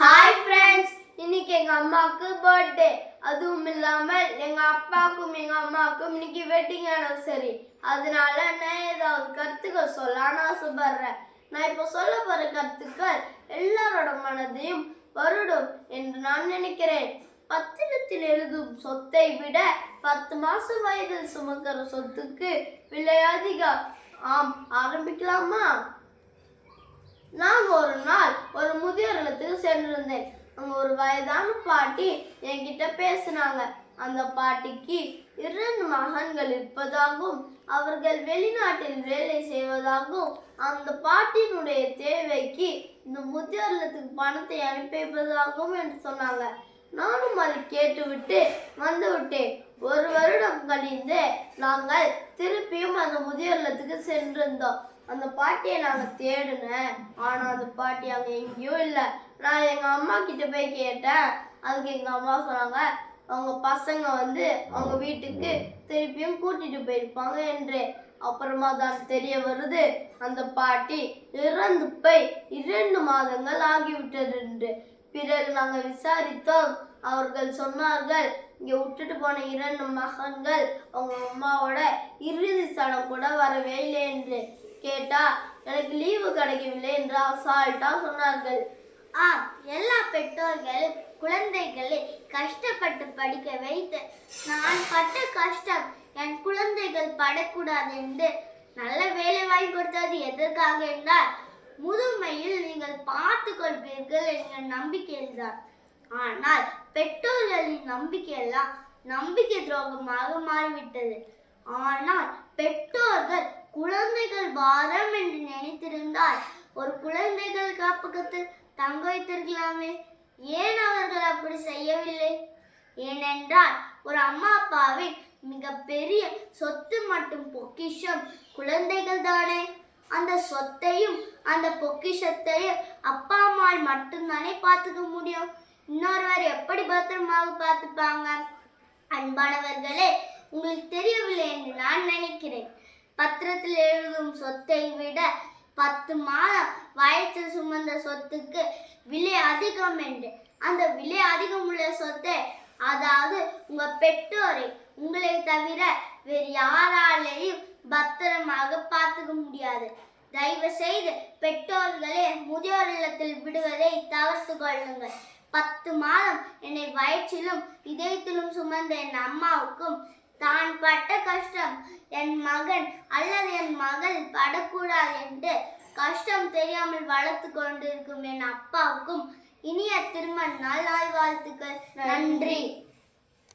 Hi friends இன்னைக்கு எங்க அம்மாவுக்கு பர்த்டே அதுவும் இல்லாமல் எங்க அப்பாவுக்கும் எங்க அம்மாவுக்கும் இன்னைக்கு வெட்டிங் ஆனிவர்சரி அதனால நான் ஏதாவது கருத்துக்கள் சொல்லான்னு ஆசைப்படுறேன். நான் இப்போ சொல்ல போற கருத்துக்கள் எல்லாரோட மனதையும் வருடும் என்று நான் நினைக்கிறேன். பத்திரத்தில் எழுதும் சொத்தை விட பத்து மாசம் வயதில் சுமக்கிற சொத்துக்கு விலை அதிகம். ஆம் ஆரம்பிக்கலாமா? நான் ஒரு சென்றிருந்தேன் அங்க ஒரு வயதான பாட்டி என்கிட்ட பேசினாங்க. அந்த பாட்டிக்கு இரண்டு மகன்கள் இருப்பதாகவும் அவர்கள் வெளிநாட்டில் வேலை செய்வதாகவும் அந்த பாட்டியினுடைய தேவைக்கு இந்த முதியோர் இல்லத்துக்கு பணத்தை அனுப்பி வைப்பதாகவும் என்று சொன்னாங்க. நானும் அதை கேட்டுவிட்டு வந்து விட்டேன் ஒரு வருடம் கழிந்து நாங்கள் திருப்பியும் அந்த முதியோர் இல்லத்துக்கு சென்றிருந்தோம். அந்த பாட்டியை நாங்கள் தேடினேன். ஆனால் அந்த பாட்டி அங்கே எங்கேயும் இல்லை. நான் எங்கள் அம்மா கிட்ட போய் கேட்டேன். அதுக்கு எங்கள் அம்மா சொன்னாங்க அவங்க பசங்க வந்து அவங்க வீட்டுக்கு திருப்பியும் கூட்டிட்டு போயிருப்பாங்க என்று. அப்புறமா தான் தெரிய வருது அந்த பாட்டி இறந்து போய் இரண்டு மாதங்கள் ஆகிவிட்டது என்று. பிறகு நாங்கள் விசாரித்தோம். அவர்கள் சொன்னார்கள் இங்கே விட்டுட்டு போன இரண்டு மகன்கள் அவங்க அம்மாவோட இறுதி சடம் கூட வரவே இல்லை என்று. கேட்டா எனக்கு லீவு கிடைக்கவில்லை என்று அசால்ட்டா சொன்னார்கள். ஆ எல்லா பெற்றோர்களும் குழந்தைகளை கஷ்டப்பட்டு படிக்க வைத்து நான் பட்ட கஷ்டம் என் குழந்தைகள் படக்கூடாது என்று நல்ல வேலை வாங்கி கொடுத்தது எதற்காக என்றால் முதுமையில் நீங்கள் பார்த்து கொள்வீர்கள் என்ற நம்பிக்கையில் தான். ஆனால் பெற்றோர்களின் நம்பிக்கையெல்லாம் நம்பிக்கை துரோகமாக மாறிவிட்டது. ஆனால் பெற்றோர்கள் குழந்தைகள் வாரம் என்று நினைத்திருந்தால் ஒரு குழந்தைகள் காப்பகத்தில் தங்க வைத்திருக்கலாமே. ஏன் அவர்கள் அப்படி செய்யவில்லை? ஏனென்றால் ஒரு அம்மா அப்பாவின் மிகப்பெரிய சொத்து மற்றும் பொக்கிஷம் குழந்தைகள் தானே. அந்த சொத்தையும் அந்த பொக்கிஷத்தையும் அப்பா அம்மாள் மட்டும்தானே பார்த்துக்க முடியும். இன்னொருவர் எப்படி பத்திரமாக பார்த்துப்பாங்க? அன்பானவர்களே உங்களுக்கு தெரியவில்லை என்று நான் நினைக்கிறேன். பத்திரத்தில் எழுதும் சொத்தை விட பத்து மாதம் வயசில் சுமந்த சொத்துக்கு விலை அதிகம் என்று. அந்த விலை அதிகம் உள்ள சொத்தை அதாவது உங்க பெற்றோரை உங்களை தவிர வேறு யாராலேயும் பத்திரமாக பார்த்துக்க முடியாது. தயவு செய்து பெற்றோர்களே முதியோர் இல்லத்தில் விடுவதை தவிர்த்து கொள்ளுங்கள். பத்து மாதம் என்னை வயிற்றிலும் இதயத்திலும் சுமந்த என் அம்மாவுக்கும் தான் பட்ட கஷ்டம். என் மகன் அல்லது என் மகள் படக்கூடாது என்று கஷ்டம் தெரியாமல் வளர்த்து கொண்டிருக்கும் என் அப்பாவுக்கும் இனிய திருமண நாள் வாழ்த்துக்கள். நன்றி.